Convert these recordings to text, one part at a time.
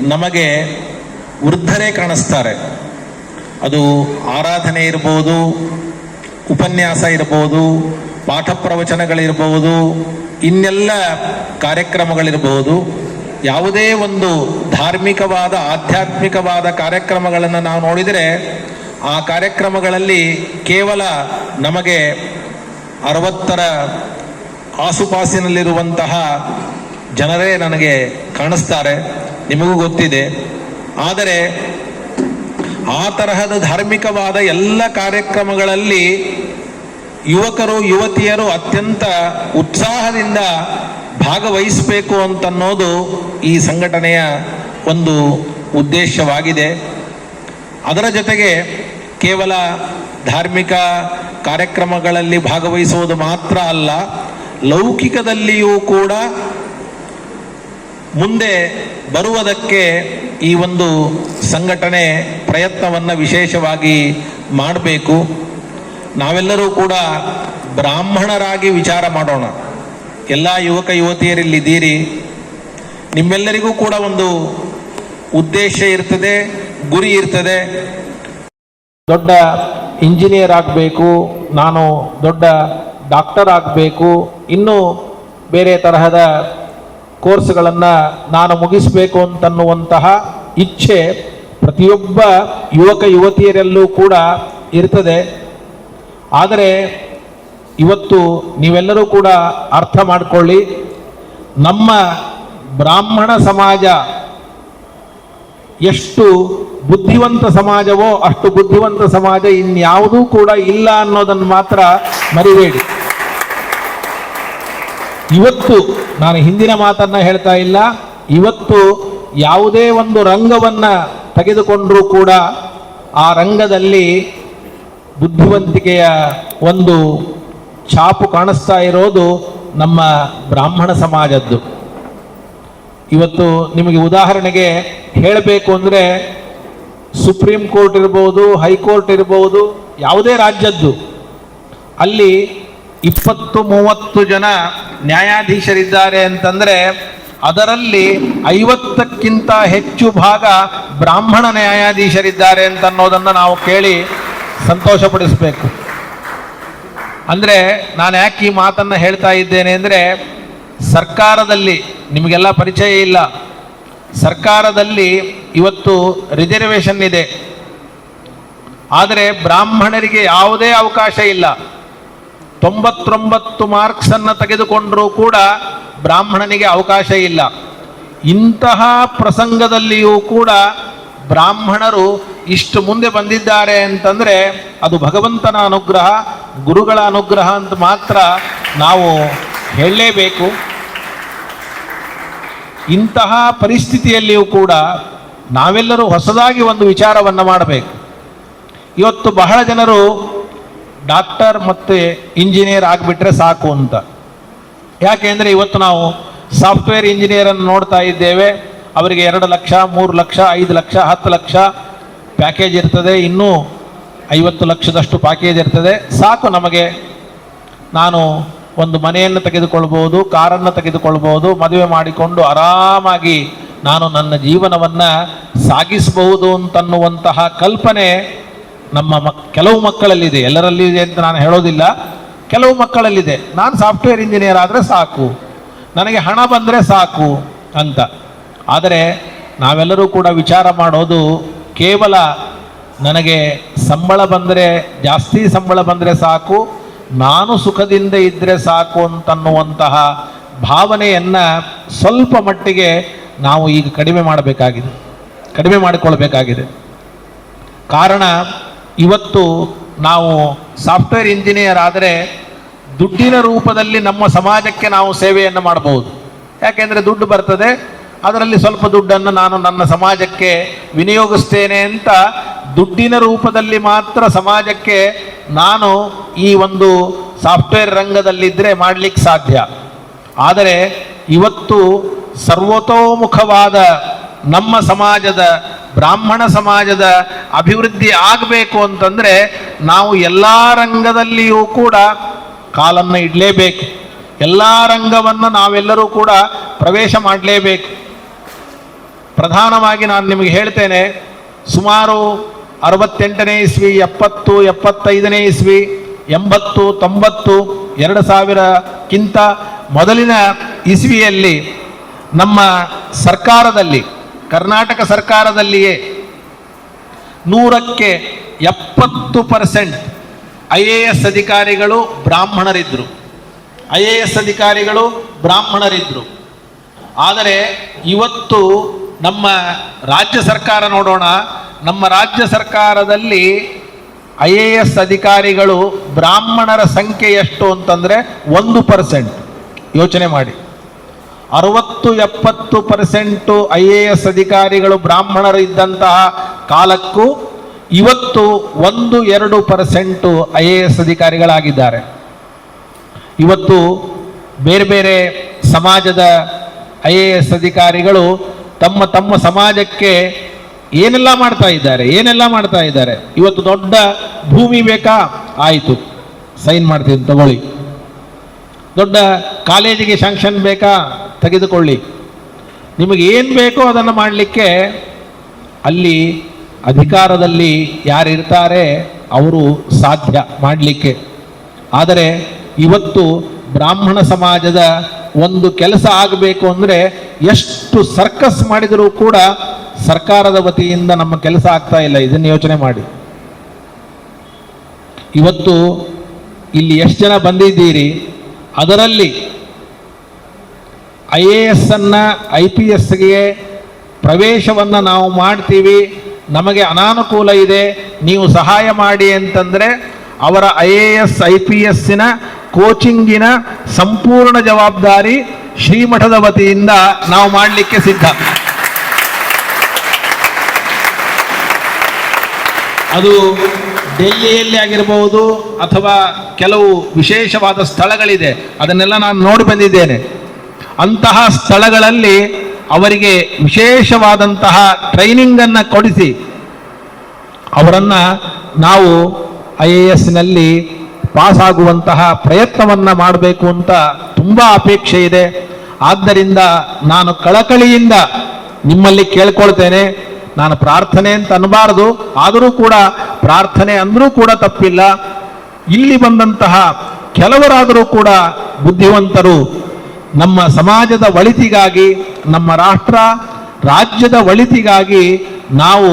ನಮಗೆ ವೃದ್ಧರೇ ಕಾಣಿಸ್ತಾರೆ. ಅದು ಆರಾಧನೆ ಇರ್ಬೋದು, ಉಪನ್ಯಾಸ ಇರ್ಬೋದು, ಪಾಠ ಪ್ರವಚನಗಳಿರ್ಬೋದು, ಇನ್ನೆಲ್ಲ ಕಾರ್ಯಕ್ರಮಗಳಿರ್ಬೋದು. ಯಾವುದೇ ಒಂದು ಧಾರ್ಮಿಕವಾದ, ಆಧ್ಯಾತ್ಮಿಕವಾದ ಕಾರ್ಯಕ್ರಮಗಳನ್ನು ನಾವು ನೋಡಿದರೆ, ಆ ಕಾರ್ಯಕ್ರಮಗಳಲ್ಲಿ ಕೇವಲ ನಮಗೆ ಅರವತ್ತರ ಆಸುಪಾಸಿನಲ್ಲಿರುವಂತಹ ಜನರೇ ನನಗೆ ಕಾಣಿಸ್ತಾರೆ, ನಿಮಗೂ ಗೊತ್ತಿದೆ. ಆದರೆ ಆ ತರಹದ ಧಾರ್ಮಿಕವಾದ ಎಲ್ಲ ಕಾರ್ಯಕ್ರಮಗಳಲ್ಲಿ ಯುವಕರು, ಯುವತಿಯರು ಅತ್ಯಂತ ಉತ್ಸಾಹದಿಂದ ಭಾಗವಹಿಸಬೇಕು ಅಂತನ್ನೋದು ಈ ಸಂಘಟನೆಯ ಒಂದು ಉದ್ದೇಶವಾಗಿದೆ. ಅದರ ಜೊತೆಗೆ ಕೇವಲ ಧಾರ್ಮಿಕ ಕಾರ್ಯಕ್ರಮಗಳಲ್ಲಿ ಭಾಗವಹಿಸುವುದು ಮಾತ್ರ ಅಲ್ಲ, ಲೌಕಿಕದಲ್ಲಿಯೂ ಕೂಡ ಮುಂದೆ ಬರುವುದಕ್ಕೆ ಈ ಒಂದು ಸಂಘಟನೆ ಪ್ರಯತ್ನವನ್ನು ವಿಶೇಷವಾಗಿ ಮಾಡಬೇಕು. ನಾವೆಲ್ಲರೂ ಕೂಡ ಬ್ರಾಹ್ಮಣರಾಗಿ ವಿಚಾರ ಮಾಡೋಣ. ಎಲ್ಲ ಯುವಕ ಯುವತಿಯರಿಲ್ಲಿದ್ದೀರಿ. ನಿಮ್ಮೆಲ್ಲರಿಗೂ ಕೂಡ ಒಂದು ಉದ್ದೇಶ ಇರ್ತದೆ, ಗುರಿ ಇರ್ತದೆ. ದೊಡ್ಡ ಇಂಜಿನಿಯರ್ ಆಗಬೇಕು, ನಾನು ದೊಡ್ಡ ಡಾಕ್ಟರ್ ಆಗಬೇಕು, ಇನ್ನೂ ಬೇರೆ ತರಹದ ಕೋರ್ಸ್ಗಳನ್ನು ನಾನು ಮುಗಿಸಬೇಕು ಅಂತನ್ನುವಂತಹ ಇಚ್ಛೆ ಪ್ರತಿಯೊಬ್ಬ ಯುವಕ ಯುವತಿಯರಲ್ಲೂ ಕೂಡ ಇರ್ತದೆ. ಆದರೆ ಇವತ್ತು ನೀವೆಲ್ಲರೂ ಕೂಡ ಅರ್ಥ ಮಾಡಿಕೊಳ್ಳಿ, ನಮ್ಮ ಬ್ರಾಹ್ಮಣ ಸಮಾಜ ಎಷ್ಟು ಬುದ್ಧಿವಂತ ಸಮಾಜವೋ ಅಷ್ಟು ಬುದ್ಧಿವಂತ ಸಮಾಜ ಇನ್ಯಾವುದೂ ಕೂಡ ಇಲ್ಲ ಅನ್ನೋದನ್ನು ಮಾತ್ರ ಮರಿಬೇಡಿ. ಇವತ್ತು ನಾನು ಹಿಂದಿನ ಮಾತನ್ನ ಹೇಳ್ತಾ ಇಲ್ಲ. ಇವತ್ತು ಯಾವುದೇ ಒಂದು ರಂಗವನ್ನ ತೆಗೆದುಕೊಂಡರೂ ಕೂಡ ಆ ರಂಗದಲ್ಲಿ ಬುದ್ಧಿವಂತಿಕೆಯ ಒಂದು ಛಾಪು ಕಾಣಿಸ್ತಾ ಇರೋದು ನಮ್ಮ ಬ್ರಾಹ್ಮಣ ಸಮಾಜದ್ದು. ಇವತ್ತು ನಿಮಗೆ ಉದಾಹರಣೆಗೆ ಹೇಳಬೇಕು ಅಂದರೆ ಸುಪ್ರೀಂ ಕೋರ್ಟ್ ಇರ್ಬೋದು, ಹೈಕೋರ್ಟ್ ಇರ್ಬೋದು, ಯಾವುದೇ ರಾಜ್ಯದ್ದು. ಅಲ್ಲಿ ಇಪ್ಪತ್ತು ಮೂವತ್ತು ಜನ ನ್ಯಾಯಾಧೀಶರಿದ್ದಾರೆ ಅಂತಂದ್ರೆ ಅದರಲ್ಲಿ ಐವತ್ತಕ್ಕಿಂತ ಹೆಚ್ಚು ಭಾಗ ಬ್ರಾಹ್ಮಣ ನ್ಯಾಯಾಧೀಶರಿದ್ದಾರೆ ಅಂತ ಅನ್ನೋದನ್ನು ನಾವು ಕೇಳಿ ಸಂತೋಷಪಡಿಸಬೇಕು. ಅಂದರೆ ನಾನು ಯಾಕೆ ಈ ಮಾತನ್ನು ಹೇಳ್ತಾ ಇದ್ದೇನೆ ಅಂದರೆ ಸರ್ಕಾರದಲ್ಲಿ ನಿಮಗೆಲ್ಲ ಪರಿಚಯ ಇಲ್ಲ. ಸರ್ಕಾರದಲ್ಲಿ ಇವತ್ತು ರಿಸರ್ವೇಷನ್ ಇದೆ. ಆದರೆ ಬ್ರಾಹ್ಮಣರಿಗೆ ಯಾವುದೇ ಅವಕಾಶ ಇಲ್ಲ. ತೊಂಬತ್ತೊಂಬತ್ತು ಮಾರ್ಕ್ಸ್ ಅನ್ನು ತೆಗೆದುಕೊಂಡರೂ ಕೂಡ ಬ್ರಾಹ್ಮಣನಿಗೆ ಅವಕಾಶ ಇಲ್ಲ. ಇಂತಹ ಪ್ರಸಂಗದಲ್ಲಿಯೂ ಕೂಡ ಬ್ರಾಹ್ಮಣರು ಇಷ್ಟು ಮುಂದೆ ಬಂದಿದ್ದಾರೆ ಅಂತಂದ್ರೆ ಅದು ಭಗವಂತನ ಅನುಗ್ರಹ, ಗುರುಗಳ ಅನುಗ್ರಹ ಅಂತ ಮಾತ್ರ ನಾವು ಹೇಳಲೇಬೇಕು. ಇಂತಹ ಪರಿಸ್ಥಿತಿಯಲ್ಲಿಯೂ ಕೂಡ ನಾವೆಲ್ಲರೂ ಹೊಸದಾಗಿ ಒಂದು ವಿಚಾರವನ್ನು ಮಾಡಬೇಕು. ಇವತ್ತು ಬಹಳ ಜನರು ಡಾಕ್ಟರ್ ಮತ್ತು ಇಂಜಿನಿಯರ್ ಆಗಿಬಿಟ್ರೆ ಸಾಕು ಅಂತ. ಯಾಕೆಂದರೆ ಇವತ್ತು ನಾವು ಸಾಫ್ಟ್ವೇರ್ ಇಂಜಿನಿಯರನ್ನು ನೋಡ್ತಾ ಇದ್ದೇವೆ. ಅವರಿಗೆ ಎರಡು ಲಕ್ಷ, ಮೂರು ಲಕ್ಷ, ಐದು ಲಕ್ಷ, ಹತ್ತು ಲಕ್ಷ ಪ್ಯಾಕೇಜ್ ಇರ್ತದೆ. ಇನ್ನೂ ಐವತ್ತು ಲಕ್ಷದಷ್ಟು ಪ್ಯಾಕೇಜ್ ಇರ್ತದೆ. ಸಾಕು ನಮಗೆ. ನಾನು ಒಂದು ಮನೆಯನ್ನು ತೆಗೆದುಕೊಳ್ಬೋದು ಕಾರನ್ನು ತೆಗೆದುಕೊಳ್ಬೋದು ಮದುವೆ ಮಾಡಿಕೊಂಡು ಆರಾಮಾಗಿ ನಾನು ನನ್ನ ಜೀವನವನ್ನು ಸಾಗಿಸಬಹುದು ಅಂತನ್ನುವಂತಹ ಕಲ್ಪನೆ ನಮ್ಮ ಮಕ್, ಕೆಲವು ಮಕ್ಕಳಲ್ಲಿದೆ. ಎಲ್ಲರಲ್ಲಿದೆ ಅಂತ ನಾನು ಹೇಳೋದಿಲ್ಲ. ಕೆಲವು ಮಕ್ಕಳಲ್ಲಿದೆ. ನಾನು ಸಾಫ್ಟ್ವೇರ್ ಇಂಜಿನಿಯರ್ ಆದರೆ ಸಾಕು. ನನಗೆ ಹಣ ಬಂದರೆ ಸಾಕು ಅಂತ. ಆದರೆ ನಾವೆಲ್ಲರೂ ಕೂಡ ವಿಚಾರ ಮಾಡೋದು ಕೇವಲ ನನಗೆ ಸಂಬಳ ಬಂದರೆ, ಜಾಸ್ತಿ ಸಂಬಳ ಬಂದರೆ ಸಾಕು, ನಾನು ಸುಖದಿಂದ ಇದ್ದರೆ ಸಾಕು ಅಂತನ್ನುವಂತಹ ಭಾವನೆಯನ್ನು ಸ್ವಲ್ಪ ಮಟ್ಟಿಗೆ ನಾವು ಈಗ ಕಡಿಮೆ ಮಾಡಬೇಕಾಗಿದೆ. ಕಡಿಮೆ ಮಾಡಿಕೊಳ್ಬೇಕಾಗಿದೆ. ಕಾರಣ ಇವತ್ತು ನಾವು ಸಾಫ್ಟ್ವೇರ್ ಇಂಜಿನಿಯರ್ ಆದರೆ ದುಡ್ಡಿನ ರೂಪದಲ್ಲಿ ನಮ್ಮ ಸಮಾಜಕ್ಕೆ ನಾವು ಸೇವೆಯನ್ನು ಮಾಡಬಹುದು ಯಾಕೆಂದರೆ ದುಡ್ಡು ಬರ್ತದೆ, ಅದರಲ್ಲಿ ಸ್ವಲ್ಪ ದುಡ್ಡನ್ನು ನಾನು ನನ್ನ ಸಮಾಜಕ್ಕೆ ವಿನಿಯೋಗಿಸ್ತೇನೆ ಅಂತ ದುಡ್ಡಿನ ರೂಪದಲ್ಲಿ ಮಾತ್ರ ಸಮಾಜಕ್ಕೆ ನಾನು ಈ ಒಂದು ಸಾಫ್ಟ್ವೇರ್ ರಂಗದಲ್ಲಿದ್ದರೆ ಮಾಡಲಿಕ್ಕೆ ಸಾಧ್ಯ. ಆದರೆ ಇವತ್ತು ಸರ್ವತೋಮುಖವಾದ ನಮ್ಮ ಸಮಾಜದ ಬ್ರಾಹ್ಮಣ ಸಮಾಜದ ಅಭಿವೃದ್ಧಿ ಆಗಬೇಕು ಅಂತಂದರೆ ನಾವು ಎಲ್ಲ ರಂಗದಲ್ಲಿಯೂ ಕೂಡ ಕಾಲನ್ನು ಇಡಲೇಬೇಕು. ಎಲ್ಲ ರಂಗವನ್ನು ನಾವೆಲ್ಲರೂ ಕೂಡ ಪ್ರವೇಶ ಮಾಡಲೇಬೇಕು. ಪ್ರಧಾನವಾಗಿ ನಾನು ನಿಮಗೆ ಹೇಳ್ತೇನೆ, ಸುಮಾರು ಅರವತ್ತೆಂಟನೇ ಇಸ್ವಿ, ಎಪ್ಪತ್ತು, ಎಪ್ಪತ್ತೈದನೇ ಇಸ್ವಿ, ಎಂಬತ್ತು, ತೊಂಬತ್ತು, ಎರಡು ಸಾವಿರಕ್ಕಿಂತ ಮೊದಲಿನ ಇಸ್ವಿಯಲ್ಲಿ ನಮ್ಮ ಸರ್ಕಾರದಲ್ಲಿ ಕರ್ನಾಟಕ ಸರ್ಕಾರದಲ್ಲಿಯೇ ನೂರಕ್ಕೆ ಎಪ್ಪತ್ತು ಪರ್ಸೆಂಟ್ ಐ ಎ ಎಸ್ ಅಧಿಕಾರಿಗಳು ಬ್ರಾಹ್ಮಣರಿದ್ದರು ಐ ಎ ಎಸ್ ಅಧಿಕಾರಿಗಳು ಬ್ರಾಹ್ಮಣರಿದ್ದರು ಆದರೆ ಇವತ್ತು ನಮ್ಮ ರಾಜ್ಯ ಸರ್ಕಾರ ನೋಡೋಣ, ನಮ್ಮ ರಾಜ್ಯ ಸರ್ಕಾರದಲ್ಲಿ ಐ ಎ ಎಸ್ ಅಧಿಕಾರಿಗಳು ಬ್ರಾಹ್ಮಣರ ಸಂಖ್ಯೆ ಎಷ್ಟು ಅಂತಂದರೆ ಒಂದು ಪರ್ಸೆಂಟ್. ಯೋಚನೆ ಮಾಡಿ. ಅರವತ್ತು ಎಪ್ಪತ್ತು ಪರ್ಸೆಂಟು ಐ ಎ ಎಸ್ ಅಧಿಕಾರಿಗಳು ಬ್ರಾಹ್ಮಣರು ಇದ್ದಂತಹ ಕಾಲಕ್ಕೂ ಇವತ್ತು ಒಂದು ಎರಡು ಪರ್ಸೆಂಟು ಐ ಎ ಎಸ್ ಅಧಿಕಾರಿಗಳಾಗಿದ್ದಾರೆ. ಇವತ್ತು ಬೇರೆ ಬೇರೆ ಸಮಾಜದ ಐ ಎ ಎಸ್ ಅಧಿಕಾರಿಗಳು ತಮ್ಮ ತಮ್ಮ ಸಮಾಜಕ್ಕೆ ಏನೆಲ್ಲ ಮಾಡ್ತಾ ಇದ್ದಾರೆ, ಏನೆಲ್ಲ ಮಾಡ್ತಾ ಇದ್ದಾರೆ. ಇವತ್ತು ದೊಡ್ಡ ಭೂಮಿ ಬೇಕಾ? ಆಯಿತು. ಸೈನ್ ಮಾಡ್ತೀನಿ, ತಗೊಳ್ಳಿ. ದೊಡ್ಡ ಕಾಲೇಜಿಗೆ ಶಾಂಕ್ಷನ್ ಬೇಕಾ? ತೆಗೆದುಕೊಳ್ಳಿ. ನಿಮಗೆ ಏನು ಬೇಕೋ ಅದನ್ನು ಮಾಡಲಿಕ್ಕೆ ಅಲ್ಲಿ ಅಧಿಕಾರದಲ್ಲಿ ಯಾರಿರ್ತಾರೆ ಅವರು ಸಾಧ್ಯ ಮಾಡಲಿಕ್ಕೆ. ಆದರೆ ಇವತ್ತು ಬ್ರಾಹ್ಮಣ ಸಮಾಜದ ಒಂದು ಕೆಲಸ ಆಗಬೇಕು ಅಂದರೆ ಎಷ್ಟು ಸರ್ಕಸ್ ಮಾಡಿದರೂ ಕೂಡ ಸರ್ಕಾರದ ವತಿಯಿಂದ ನಮ್ಮ ಕೆಲಸ ಆಗ್ತಾ ಇಲ್ಲ. ಇದನ್ನು ಯೋಚನೆ ಮಾಡಿ. ಇವತ್ತು ಇಲ್ಲಿ ಎಷ್ಟು ಜನ ಬಂದಿದ್ದೀರಿ? ಅದರಲ್ಲಿ ಐ ಎ ಎಸ್ ಅನ್ನು ಐ ಪಿ ಎಸ್ಗೆ ಪ್ರವೇಶವನ್ನು ನಾವು ಮಾಡ್ತೀವಿ. ನಮಗೆ ಅನಾನುಕೂಲ ಇದೆ. ನೀವು ಸಹಾಯ ಮಾಡಿ ಅಂತಂದರೆ ಅವರ I A S, I P ಎಸ್ಸಿನ ಕೋಚಿಂಗಿನ ಸಂಪೂರ್ಣ ಜವಾಬ್ದಾರಿ ಶ್ರೀಮಠದ ವತಿಯಿಂದ ನಾವು ಮಾಡಲಿಕ್ಕೆ ಸಿದ್ಧ. ಅದು ಡೆಲ್ಲಿಯಲ್ಲಿ ಆಗಿರಬಹುದು ಅಥವಾ ಕೆಲವು ವಿಶೇಷವಾದ ಸ್ಥಳಗಳಿದೆ. ಅದನ್ನೆಲ್ಲ ನಾನು ನೋಡಿ ಬಂದಿದ್ದೇನೆ. ಅಂತಹ ಸ್ಥಳಗಳಲ್ಲಿ ಅವರಿಗೆ ವಿಶೇಷವಾದಂತಹ ಟ್ರೈನಿಂಗನ್ನು ಕೊಡಿಸಿ ಅವರನ್ನು ನಾವು ಐ ಎ ಎಸ್ನಲ್ಲಿ ಪಾಸ್ ಆಗುವಂತಹ ಪ್ರಯತ್ನವನ್ನು ಮಾಡಬೇಕು ಅಂತ ತುಂಬ ಅಪೇಕ್ಷೆ ಇದೆ. ಆದ್ದರಿಂದ ನಾನು ಕಳಕಳಿಯಿಂದ ನಿಮ್ಮಲ್ಲಿ ಕೇಳ್ಕೊಳ್ತೇನೆ. ನಾನು ಪ್ರಾರ್ಥನೆ ಅಂತ ಅನ್ನಬಾರದು. ಆದರೂ ಕೂಡ ಪ್ರಾರ್ಥನೆ ಅಂದರೂ ಕೂಡ ತಪ್ಪಿಲ್ಲ. ಇಲ್ಲಿ ಬಂದಂತಹ ಕೆಲವರಾದರೂ ಕೂಡ ಬುದ್ಧಿವಂತರು ನಮ್ಮ ಸಮಾಜದ ಒಳಿತಿಗಾಗಿ, ನಮ್ಮ ರಾಷ್ಟ್ರ, ರಾಜ್ಯದ ಒಳಿತಿಗಾಗಿ ನಾವು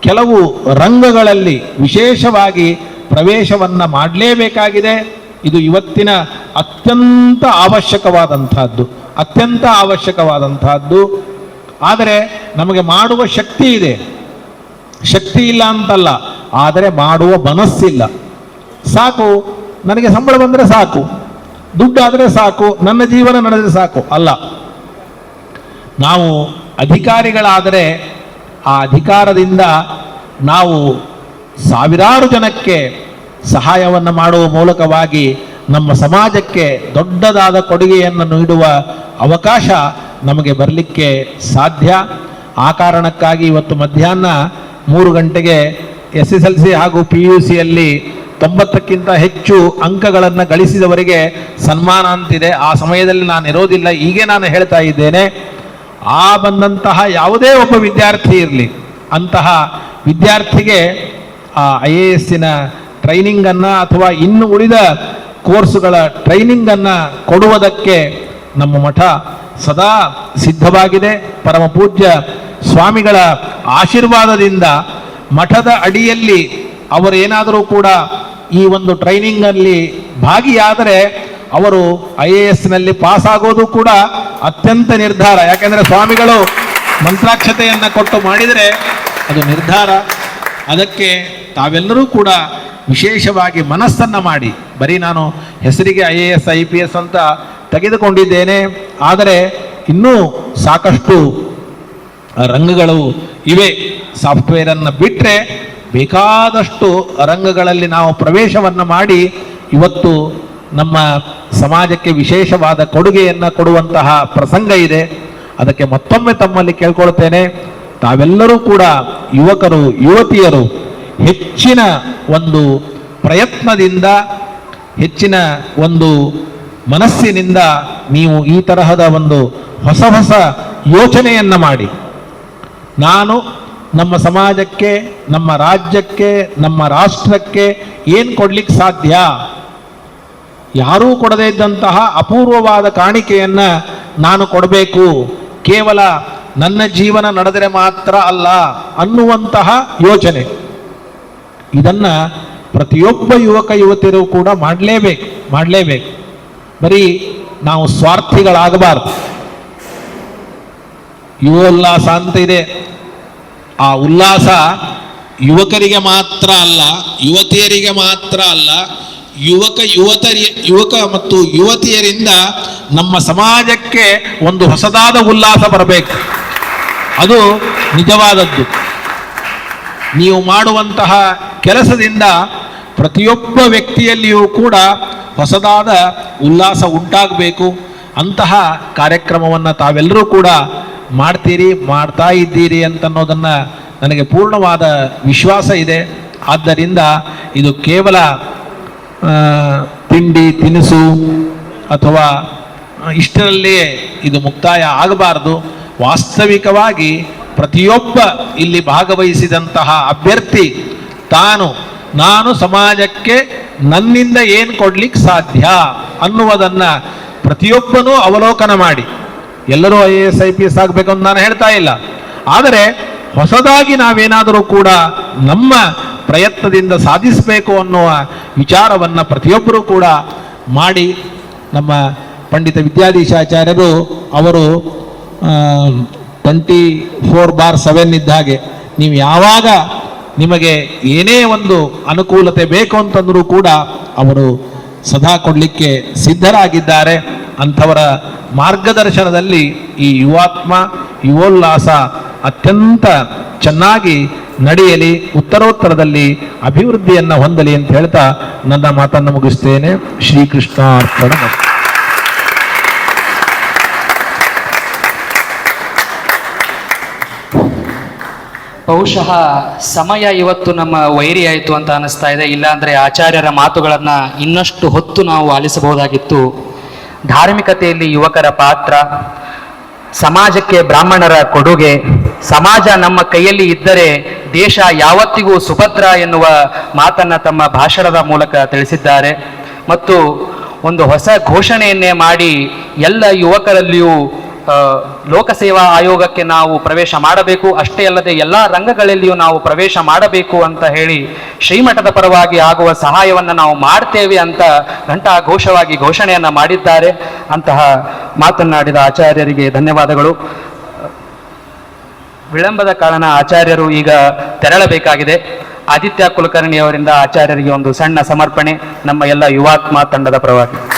ಕೆಲವು ರಂಗಗಳಲ್ಲಿ ವಿಶೇಷವಾಗಿ ಪ್ರವೇಶವನ್ನು ಮಾಡಲೇಬೇಕಾಗಿದೆ. ಇದು ಇವತ್ತಿನ ಅತ್ಯಂತ ಅವಶ್ಯಕವಾದಂತಹದ್ದು ಅತ್ಯಂತ ಅವಶ್ಯಕವಾದಂತಹದ್ದು ಆದರೆ ನಮಗೆ ಮಾಡುವ ಶಕ್ತಿ ಇದೆ. ಶಕ್ತಿ ಇಲ್ಲ ಅಂತಲ್ಲ, ಆದರೆ ಮಾಡುವ ಮನಸ್ಸಿಲ್ಲ. ಸಾಕು, ನನಗೆ ಸಂಬಳ ಬಂದರೆ ಸಾಕು. ದುಡ್ಡಾದರೆ ಸಾಕು, ನನ್ನ ಜೀವನ ನಡೆದರೆ ಸಾಕು, ಅಲ್ಲ. ನಾವು ಅಧಿಕಾರಿಗಳಾದರೆ ಆ ಅಧಿಕಾರದಿಂದ ನಾವು ಸಾವಿರಾರು ಜನಕ್ಕೆ ಸಹಾಯವನ್ನು ಮಾಡುವ ಮೂಲಕವಾಗಿ ನಮ್ಮ ಸಮಾಜಕ್ಕೆ ದೊಡ್ಡದಾದ ಕೊಡುಗೆಯನ್ನು ನೀಡುವ ಅವಕಾಶ ನಮಗೆ ಬರಲಿಕ್ಕೆ ಸಾಧ್ಯ. ಆ ಕಾರಣಕ್ಕಾಗಿ ಇವತ್ತು ಮಧ್ಯಾಹ್ನ ಮೂರು ಗಂಟೆಗೆ ಎಸ್ ಎಸ್ ಎಲ್ ಸಿ ಹಾಗೂ ಪಿ ಯು ಸಿಯಲ್ಲಿ ತೊಂಬತ್ತಕ್ಕಿಂತ ಹೆಚ್ಚು ಅಂಕಗಳನ್ನು ಗಳಿಸಿದವರಿಗೆ ಸನ್ಮಾನ ಅಂತಿದೆ. ಆ ಸಮಯದಲ್ಲಿ ನಾನು ಇರೋದಿಲ್ಲ, ಹೀಗೆ ನಾನು ಹೇಳ್ತಾ ಇದ್ದೇನೆ. ಆ ಬಂದಂತಹ ಯಾವುದೇ ಒಬ್ಬ ವಿದ್ಯಾರ್ಥಿ ಇರಲಿ, ಅಂತಹ ವಿದ್ಯಾರ್ಥಿಗೆ, ಆ ಐ ಎ ಎಸ್ಸಿನ ಟ್ರೈನಿಂಗನ್ನು ಅಥವಾ ಇನ್ನು ಉಳಿದ ಕೋರ್ಸುಗಳ ಟ್ರೈನಿಂಗನ್ನು ಕೊಡುವುದಕ್ಕೆ ನಮ್ಮ ಮಠ ಸದಾ ಸಿದ್ಧವಾಗಿದೆ. ಪರಮ ಪೂಜ್ಯ ಸ್ವಾಮಿಗಳ ಆಶೀರ್ವಾದದಿಂದ ಮಠದ ಅಡಿಯಲ್ಲಿ ಅವರೇನಾದರೂ ಕೂಡ ಈ ಒಂದು ಟ್ರೈನಿಂಗಲ್ಲಿ ಭಾಗಿಯಾದರೆ ಅವರು ಐ ಎ ಎಸ್ನಲ್ಲಿ ಪಾಸ್ ಆಗೋದು ಕೂಡ ಅತ್ಯಂತ ನಿರ್ಧಾರ. ಯಾಕೆಂದರೆ ಸ್ವಾಮಿಗಳು ಮಂತ್ರಾಕ್ಷತೆಯನ್ನು ಕೊಟ್ಟು ಮಾಡಿದರೆ ಅದು ನಿರ್ಧಾರ. ಅದಕ್ಕೆ ತಾವೆಲ್ಲರೂ ಕೂಡ ವಿಶೇಷವಾಗಿ ಮನಸ್ಸನ್ನು ಮಾಡಿ. ಬರೀ ನಾನು ಹೆಸರಿಗೆ I A S I P S ಅಂತ ತೆಗೆದುಕೊಂಡಿದ್ದೇನೆ. ಆದರೆ ಇನ್ನೂ ಸಾಕಷ್ಟು ರಂಗಗಳು ಇವೆ. ಸಾಫ್ಟ್ವೇರನ್ನು ಬಿಟ್ಟರೆ ಬೇಕಾದಷ್ಟು ರಂಗಗಳಲ್ಲಿ ನಾವು ಪ್ರವೇಶವನ್ನು ಮಾಡಿ ಇವತ್ತು ನಮ್ಮ ಸಮಾಜಕ್ಕೆ ವಿಶೇಷವಾದ ಕೊಡುಗೆಯನ್ನು ಕೊಡುವಂತಹ ಪ್ರಸಂಗ ಇದೆ. ಅದಕ್ಕೆ ಮತ್ತೊಮ್ಮೆ ತಮ್ಮಲ್ಲಿ ಕೇಳ್ಕೊಳ್ತೇನೆ, ತಾವೆಲ್ಲರೂ ಕೂಡ ಯುವಕರು, ಯುವತಿಯರು ಹೆಚ್ಚಿನ ಒಂದು ಪ್ರಯತ್ನದಿಂದ, ಹೆಚ್ಚಿನ ಒಂದು ಮನಸ್ಸಿನಿಂದ ನೀವು ಈ ತರಹದ ಒಂದು ಹೊಸ ಹೊಸ ಯೋಚನೆಯನ್ನು ಮಾಡಿ. ನಾನು ನಮ್ಮ ಸಮಾಜಕ್ಕೆ, ನಮ್ಮ ರಾಜ್ಯಕ್ಕೆ, ನಮ್ಮ ರಾಷ್ಟ್ರಕ್ಕೆ ಏನು ಕೊಡ್ಲಿಕ್ಕೆ ಸಾಧ್ಯ? ಯಾರೂ ಕೊಡದೇ ಇದ್ದಂತಹ ಅಪೂರ್ವವಾದ ಕಾಣಿಕೆಯನ್ನ ನಾನು ಕೊಡಬೇಕು. ಕೇವಲ ನನ್ನ ಜೀವನ ನಡೆದರೆ ಮಾತ್ರ ಅಲ್ಲ ಅನ್ನುವಂತಹ ಯೋಚನೆ. ಇದನ್ನ ಪ್ರತಿಯೊಬ್ಬ ಯುವಕ, ಯುವತಿಯರು ಕೂಡ ಮಾಡಲೇಬೇಕು ಮಾಡಲೇಬೇಕು. ಬರೀ ನಾವು ಸ್ವಾರ್ಥಿಗಳಾಗಬಾರ್ದು. ಯುವೋಲ್ಲಾಸ ಅಂತ ಇದೆ. ಆ ಉಲ್ಲಾಸ ಯುವಕರಿಗೆ ಮಾತ್ರ ಅಲ್ಲ, ಯುವತಿಯರಿಗೆ ಮಾತ್ರ ಅಲ್ಲ, ಯುವಕ ಯುವತರಿ, ಯುವಕ ಮತ್ತು ಯುವತಿಯರಿಂದ ನಮ್ಮ ಸಮಾಜಕ್ಕೆ ಒಂದು ಹೊಸದಾದ ಉಲ್ಲಾಸ ಬರಬೇಕು. ಅದು ನಿಜವಾದದ್ದು. ನೀವು ಮಾಡುವಂತಹ ಕೆಲಸದಿಂದ ಪ್ರತಿಯೊಬ್ಬ ವ್ಯಕ್ತಿಯಲ್ಲಿಯೂ ಕೂಡ ಹೊಸದಾದ ಉಲ್ಲಾಸ ಉಂಟಾಗಬೇಕು. ಅಂತಹ ಕಾರ್ಯಕ್ರಮವನ್ನು ತಾವೆಲ್ಲರೂ ಕೂಡ ಮಾಡ್ತೀರಿ, ಮಾಡ್ತಾ ಇದ್ದೀರಿ ಅಂತನ್ನೋದನ್ನು ನನಗೆ ಪೂರ್ಣವಾದ ವಿಶ್ವಾಸ ಇದೆ. ಆದ್ದರಿಂದ ಇದು ಕೇವಲ ತಿಂಡಿ, ತಿನಿಸು ಅಥವಾ ಇಷ್ಟರಲ್ಲಿಯೇ ಇದು ಮುಕ್ತಾಯ ಆಗಬಾರದು. ವಾಸ್ತವಿಕವಾಗಿ ಪ್ರತಿಯೊಬ್ಬ ಇಲ್ಲಿ ಭಾಗವಹಿಸಿದಂತಹ ಅಭ್ಯರ್ಥಿ ತಾನು, ನಾನು ಸಮಾಜಕ್ಕೆ ನನ್ನಿಂದ ಏನು ಕೊಡ್ಲಿಕ್ಕೆ ಸಾಧ್ಯ ಅನ್ನುವುದನ್ನು ಪ್ರತಿಯೊಬ್ಬನೂ ಅವಲೋಕನ ಮಾಡಿ. ಎಲ್ಲರೂ I A S, I P S ಆಗಬೇಕು ಅಂತ ನಾನು ಹೇಳ್ತಾ ಇಲ್ಲ. ಆದರೆ ಹೊಸದಾಗಿ ನಾವೇನಾದರೂ ಕೂಡ ನಮ್ಮ ಪ್ರಯತ್ನದಿಂದ ಸಾಧಿಸಬೇಕು ಅನ್ನುವ ವಿಚಾರವನ್ನು ಪ್ರತಿಯೊಬ್ಬರೂ ಕೂಡ ಮಾಡಿ ನಮ್ಮ ಪಂಡಿತ ವಿದ್ಯಾಧೀಶಾಚಾರ್ಯರು ಅವರು ಟ್ವೆಂಟಿ ಫೋರ್ ಬಾರ್ ಸೆವೆನ್ ಇದ್ದ ಹಾಗೆ ನೀವು ಯಾವಾಗ ನಿಮಗೆ ಏನೇ ಒಂದು ಅನುಕೂಲತೆ ಬೇಕು ಅಂತಂದರೂ ಕೂಡ ಅವರು ಸದಾ ಕೊಡಲಿಕ್ಕೆ ಸಿದ್ಧರಾಗಿದ್ದಾರೆ. ಅಂಥವರ ಮಾರ್ಗದರ್ಶನದಲ್ಲಿ ಈ ಯುವಾತ್ಮ, ಯುವೋಲ್ಲಾಸ ಅತ್ಯಂತ ಚೆನ್ನಾಗಿ ನಡೆಯಲಿ, ಉತ್ತರೋತ್ತರದಲ್ಲಿ ಅಭಿವೃದ್ಧಿಯನ್ನು ಹೊಂದಲಿ ಅಂತ ಹೇಳ್ತಾ ನನ್ನ ಮಾತನ್ನು ಮುಗಿಸ್ತೇನೆ. ಶ್ರೀಕೃಷ್ಣ ಅರ್ಪಣ ಬಹುಶಃ ಸಮಯ ಇವತ್ತು ನಮ್ಮ ವೈರಿ ಆಯಿತು ಅಂತ ಅನಿಸ್ತಾ ಇದೆ. ಇಲ್ಲಾಂದರೆ ಆಚಾರ್ಯರ ಮಾತುಗಳನ್ನು ಇನ್ನಷ್ಟು ಹೊತ್ತು ನಾವು ಆಲಿಸಬಹುದಾಗಿತ್ತು. ಧಾರ್ಮಿಕತೆಯಲ್ಲಿ ಯುವಕರ ಪಾತ್ರ, ಸಮಾಜಕ್ಕೆ ಬ್ರಾಹ್ಮಣರ ಕೊಡುಗೆ, ಸಮಾಜ ನಮ್ಮ ಕೈಯಲ್ಲಿ ಇದ್ದರೆ ದೇಶ ಯಾವತ್ತಿಗೂ ಸುಭದ್ರ ಎನ್ನುವ ಮಾತನ್ನ ತಮ್ಮ ಭಾಷಣದ ಮೂಲಕ ತಿಳಿಸಿದ್ದಾರೆ. ಮತ್ತು ಒಂದು ಹೊಸ ಘೋಷಣೆಯನ್ನೇ ಮಾಡಿ ಎಲ್ಲ ಯುವಕರಲ್ಲಿಯೂ ಲೋಕಸೇವಾ ಆಯೋಗಕ್ಕೆ ನಾವು ಪ್ರವೇಶ ಮಾಡಬೇಕು. ಅಷ್ಟೇ ಅಲ್ಲದೆ ಎಲ್ಲ ರಂಗಗಳಲ್ಲಿಯೂ ನಾವು ಪ್ರವೇಶ ಮಾಡಬೇಕು ಅಂತ ಹೇಳಿ ಶ್ರೀಮಠದ ಪರವಾಗಿ ಆಗುವ ಸಹಾಯವನ್ನು ನಾವು ಮಾಡ್ತೇವೆ ಅಂತ ಘಂಟಾ ಘೋಷವಾಗಿ ಘೋಷಣೆಯನ್ನು ಮಾಡಿದ್ದಾರೆ. ಅಂತಹ ಮಾತನಾಡಿದ ಆಚಾರ್ಯರಿಗೆ ಧನ್ಯವಾದಗಳು. ವಿಳಂಬದ ಕಾರಣ ಆಚಾರ್ಯರು ಈಗ ತೆರಳಬೇಕಾಗಿದೆ. ಆದಿತ್ಯ ಕುಲಕರ್ಣಿಯವರಿಂದ ಆಚಾರ್ಯರಿಗೆ ಒಂದು ಸಣ್ಣ ಸಮರ್ಪಣೆ. ನಮ್ಮ ಎಲ್ಲ ಯುವಾತ್ಮ ತಂಡದ ಪರವಾಗಿ.